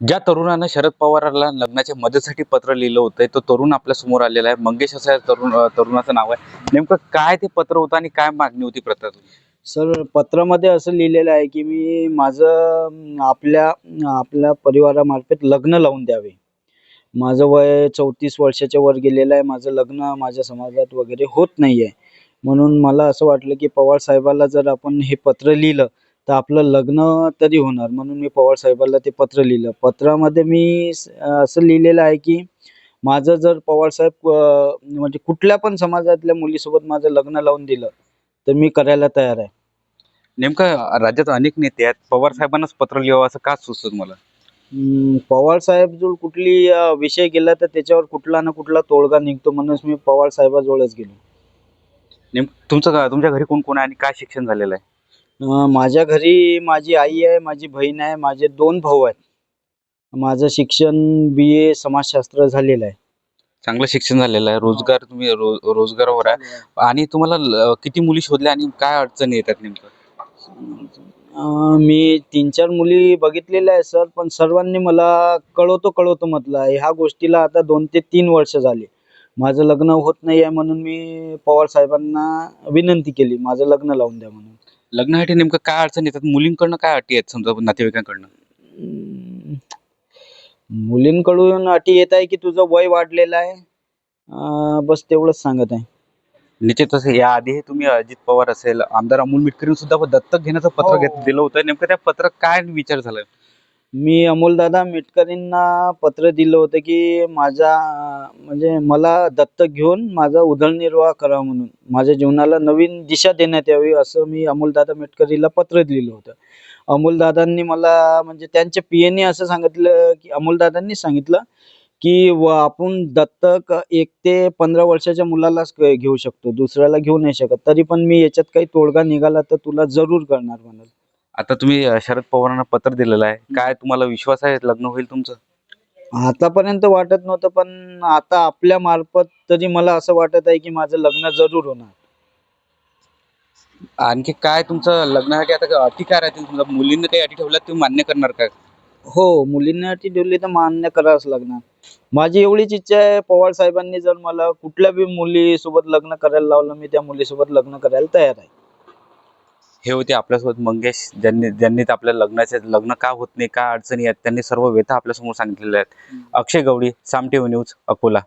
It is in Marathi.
ज्या तरुणानं शरद पवारला लग्नाच्या मदतीसाठी पत्र लिहिलं होतं तो तरुण आपल्यासमोर आलेला आहे. मंगेश असं या तरुण तरुणाचं नाव आहे. नेमकं काय ते पत्र होतं आणि काय मागणी होती पत्रात सर पत्रामध्ये असं लिहिलेलं आहे की मी माझं आपल्या आपल्या परिवारामार्फत लग्न लावून द्यावे. माझं वय चौतीस वर्षाच्या वर गेलेलं आहे. माझं लग्न माझ्या समाजात वगैरे होत नाही आहे म्हणून मला असं वाटलं की पवार साहेबाला जर आपण हे पत्र लिहिलं तर आपलं लग्न तरी होणार. म्हणून मी पवार साहेबाला ते पत्र लिहिलं. पत्रामध्ये मी असं लिहिलेलं आहे की माझं जर पवार साहेब म्हणजे कुठल्या पण समाजातल्या मुलीसोबत माझं लग्न लावून दिलं तर मी करायला तयार आहे. नेमकं राज्यात अनेक नेते आहेत. पवार साहेबांनाच पत्र लिहावं असं का सुचत मला? पवार साहेब जवळ कुठली विषय गेला तर त्याच्यावर कुठला ना कुठला तोडगा निघतो म्हणून मी पवार साहेबाजवळच गेलो. नेमकं तुमचं तुमच्या घरी कोण कोण आहे आणि काय शिक्षण झालेलं आहे? माझ्या घरी माझी आई आहे माझी बहीण आहे माझे दोन भाऊ आहेत. माझं शिक्षण बी ए समाजशास्त्र झालेलं आहे. चांगलं शिक्षण झालेलं आहे. रोजगार तुम्ही रो- रोजगारावर आहे. आणि तुम्हाला ल- किती मुली शोधल्या आणि काय अडचणी येतात नेमकं? अं, मी तीन चार मुली बघितलेल्या आहेत सर. पण सर्वांनी मला कळवतो कळवतो म्हटलं आहे ह्या गोष्टीला आता दोन ते तीन वर्ष झाली. माझं लग्न होत नाही आहे म्हणून मी पवार साहेबांना विनंती केली माझं लग्न लावून द्या म्हणून. लग्नासाठी नेमकं काय अडचण येतात? मुलींकडनं काय अटी आहेत समजा नातेवाईकांकडनं? मुलींकडून अटी येत आहे की तुझं वय वाढलेलं आहे? अं, बस तेवढंच सांगत आहे. निश्चितच या आधी तुम्ही अजित पवार असेल आमदार अमोल मिटकरी सुद्धा दत्तक घेण्याचं पत्र हो. घेत दिलं होतं. नेमकं त्या पत्र काय विचार झाला? मी अमोलदादा मेटकरींना पत्र दिलं होतं की माझा म्हणजे मला दत्तक घेऊन माझा उदरनिर्वाह करावा म्हणून. माझ्या जीवनाला नवीन दिशा देण्यात यावी असं मी अमोलदादा मेटकरीला पत्र दिलं होतं. अमोलदादांनी मला म्हणजे त्यांच्या पियेने असं सांगितलं की अमोलदादांनी सांगितलं की व आपण दत्तक एक ते पंधरा वर्षाच्या मुलालाच घेऊ शकतो. दुसऱ्याला घेऊ नाही शकत. तरी पण मी याच्यात काही तोडगा निघाला तर तुला जरूर करणार. म्हणाल. आता तुम्ही अं, शरद पवारांना पत्र दिलेलं आहे. काय तुम्हाला विश्वास आहे? लग्न होईल तुमचं? आतापर्यंत वाटत नव्हतं पण आता आपल्या मार्फत तरी मला असं वाटत आहे की माझं लग्न जरूर होणार. आणखी काय तुमचं लग्नासाठी आता काय अटी काय राहतील समजा मुलींनी काही अटी ठेवल्या तुम्ही मान्य करणार का? हो मुलींना ती ठेवली तर मान्य करावंच लागणार. माझी एवढीच इच्छा आहे पवार साहेबांनी जर मला कुठल्या बी मुलीसोबत लग्न करायला लावलं मी त्या मुलीसोबत लग्न करायला तयार आहे. हे होते आपल्यासोबत मंगेश ज्यांनी ज्यांनी तर आपल्या लग्नाचे लग्न का होत नाही काय अडचणी आहेत त्यांनी सर्व व्यथा आपल्यासमोर सांगितलेल्या आहेत. अक्षय गवळी सामटेव न्यूज अकोला.